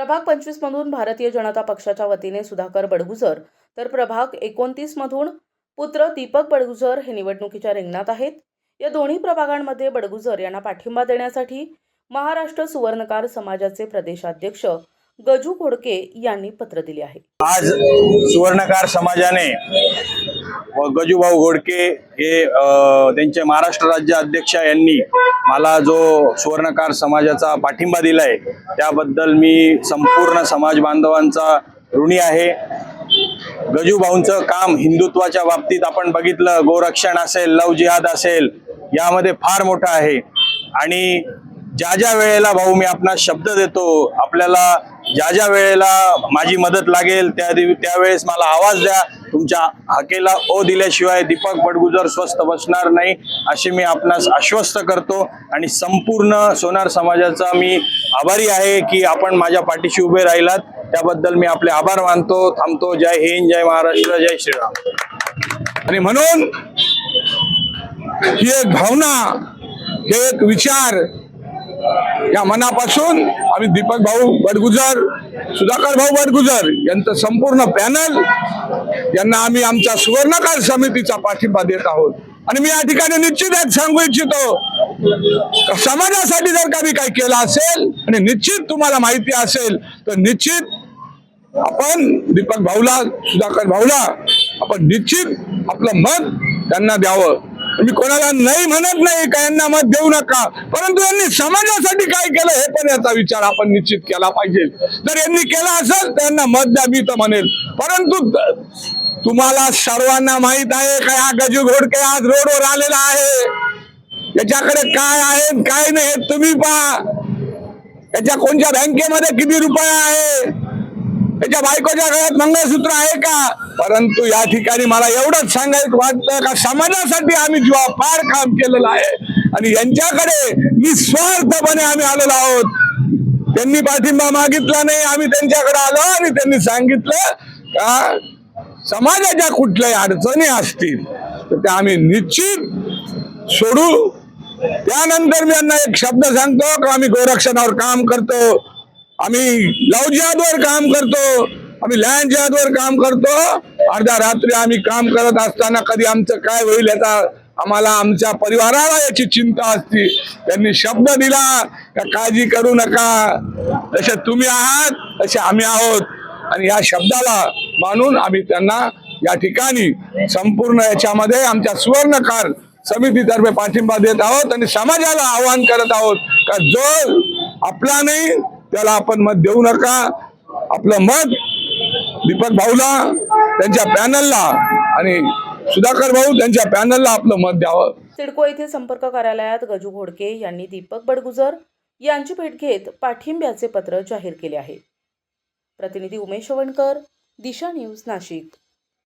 प्रभाग पंचवीस मधून भारतीय जनता पक्षाच्या वतीने सुधाकर बडगुजर तर प्रभाग एकोणतीस मधून पुत्र दीपक बडगुजर हे निवडणुकीच्या रिंगणात आहेत. या दोन्ही प्रभागांमध्ये बडगुजर यांना पाठिंबा देण्यासाठी महाराष्ट्र सुवर्णकार समाजाचे प्रदेशाध्यक्ष गजू घोडके यांनी पत्र दिले आहे. आज सुवर्णकार समाजाने गजूभाऊ घोडके हे त्यांचे महाराष्ट्र राज्य अध्यक्ष यांनी मला जो सुवर्णकार समाजाचा पाठिंबा दिलाय त्याबद्दल मी संपूर्ण समाज बांधवांचा ऋणी आहे. गजूभाऊंचं काम हिंदुत्वाच्या बाबतीत आपण बघितलं गोरक्षण असेल लव जिहाद असेल यामध्ये फार मोठं आहे. आणि ज्या ज्या वेळेला भाऊ मी आपणास शब्द देतो आपल्याला ज्या ज्या वेळेला माझी मदत लागेल त्या दिव त्यावेळेस मला आवाज द्या तुमच्या हाकेला ओ दिल्याशिवाय दीपक बडगुजर स्वस्थ बसणार नाही असे मी आपणास आश्वस्त करतो. आणि संपूर्ण सोनार समाजाचा मी आभारी आहे की आपण माझ्या पाठीशी उभे राहिलात. त्याबद्दल मी आपले आभार मानतो. थांबतो. जय हिंद जय महाराष्ट्र जय श्रीराम. आणि म्हणून ही एक भावना हे एक विचार या मनापासून आम्ही दीपक भाऊ बडगुजर सुधाकर भाऊ बडगुजर यांचं संपूर्ण पॅनल यांना आम्ही आमच्या सुवर्णकार समितीचा पाठिंबा देत आहोत. आणि मी या ठिकाणी निश्चित एक सांगू इच्छितो समाजासाठी जर का मी काही केलं असेल आणि निश्चित तुम्हाला माहिती असेल तर निश्चित आपण दीपक भाऊला सुधाकर भाऊला आपण निश्चित आपलं मत त्यांना द्यावं. मी कोणाला नाही म्हणत नाही का यांना मत देऊ नका. परंतु यांनी समाजासाठी काय केलं हे पण याचा विचार आपण निश्चित केला पाहिजे. जर यांनी केला असेल तर यांना मत द्या मी तर म्हणेल. परंतु तुम्हाला सर्वांना माहीत आहे का हा गजू घोडके आज रोडवर आलेला आहे? याच्याकडे काय आहे काय नाही तुम्ही पहा. याच्या कोणत्या बँकेमध्ये किती रुपये आहे? त्याच्या बायकोच्या गळ्यात मंगळसूत्र आहे का? परंतु या ठिकाणी मला एवढंच सांगायचं वाटतं का समाजासाठी आम्ही जीवा फार काम केलेलं आहे. आणि यांच्याकडे निस्वार्थपणे आम्ही आलेलो आहोत. त्यांनी पाठिंबा मागितला नाही आम्ही त्यांच्याकडे आलो आणि त्यांनी सांगितलं का समाजाच्या कुठल्याही अडचणी असतील तर त्या आम्ही निश्चित सोडू. त्यानंतर मी यांना एक शब्द सांगतो का आम्ही गोरक्षणावर काम करतो. आम्ही लव जिहादवर काम करतो. आम्ही लँड जिहादवर काम करतो. अर्ध्या रात्री आम्ही काम करत असताना कधी आमचं काय होईल याचा आम्हाला आमच्या परिवाराला याची चिंता असते. त्यांनी शब्द दिला का काळजी करू नका. जसे तुम्ही आहात तसे आम्ही आहोत. आणि या शब्दाला मानून आम्ही त्यांना या ठिकाणी संपूर्ण याच्यामध्ये आमच्या सुवर्णकार समितीतर्फे पाठिंबा देत आहोत आणि समाजाला आवाहन करत आहोत का जो आपला नाही त्याला आपण मत देऊ नका. आपलं मत दीपक भाऊला त्यांच्या पॅनलला आणि सुधाकर भाऊ त्यांच्या पॅनलला आपलं मत द्यावं. सिडको येथील संपर्क कार्यालयात गजू घोडके यांनी दीपक बडगुजर यांची भेट घेत पाठिंब्याचे पत्र जाहीर केले आहे. प्रतिनिधी उमेश वणकर दिशा न्यूज नाशिक.